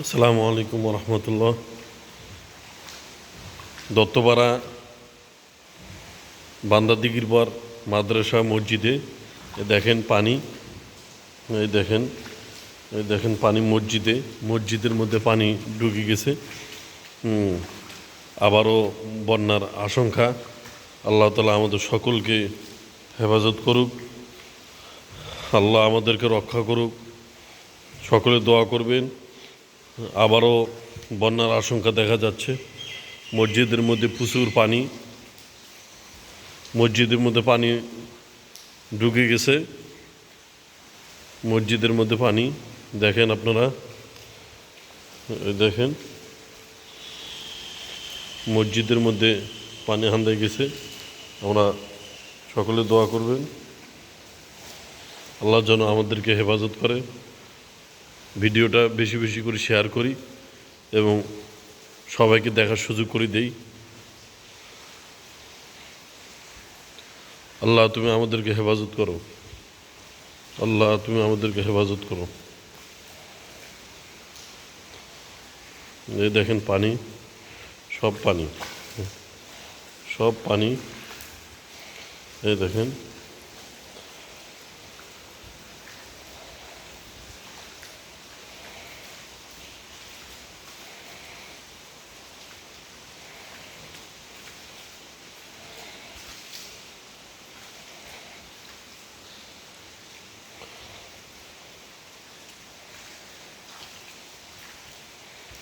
আসসালামু আলাইকুম রহমতুল্লাহ দত্তপাড়া বান্দাদিগির পর মাদ্রাসা মসজিদে দেখেন পানি এই দেখেন এই দেখেন পানি মসজিদে, মসজিদের মধ্যে পানি ঢুকে গেছে। আবারও বন্যার আশঙ্কা। আল্লাহ তালা আমাদের সকলকে হেফাজত করুক। আল্লাহ আমাদেরকে রক্ষা করুক। সকলে দোয়া করবেন। আবারও বন্যার আশঙ্কা দেখা যাচ্ছে। মসজিদের মধ্যে প্রচুর পানি। মসজিদের মধ্যে পানি ঢুকে গেছে। মসজিদের মধ্যে পানি, দেখেন আপনারা। দেখেন। মসজিদের মধ্যে পানি হান্দায় গেছে। আমরা সকলে দোয়া করবেন। আল্লাহ যেন আমাদেরকে হেফাজত করে। ভিডিওটা বেশি বেশি করে শেয়ার করি এবং সবাইকে দেখার সুযোগ করে দেই। আল্লাহ, তুমি আমাদেরকে হেফাজত করো। আল্লাহ, তুমি আমাদেরকে হেফাজত করো। এই দেখেন পানি, সব পানি। সব পানি। এই দেখেন।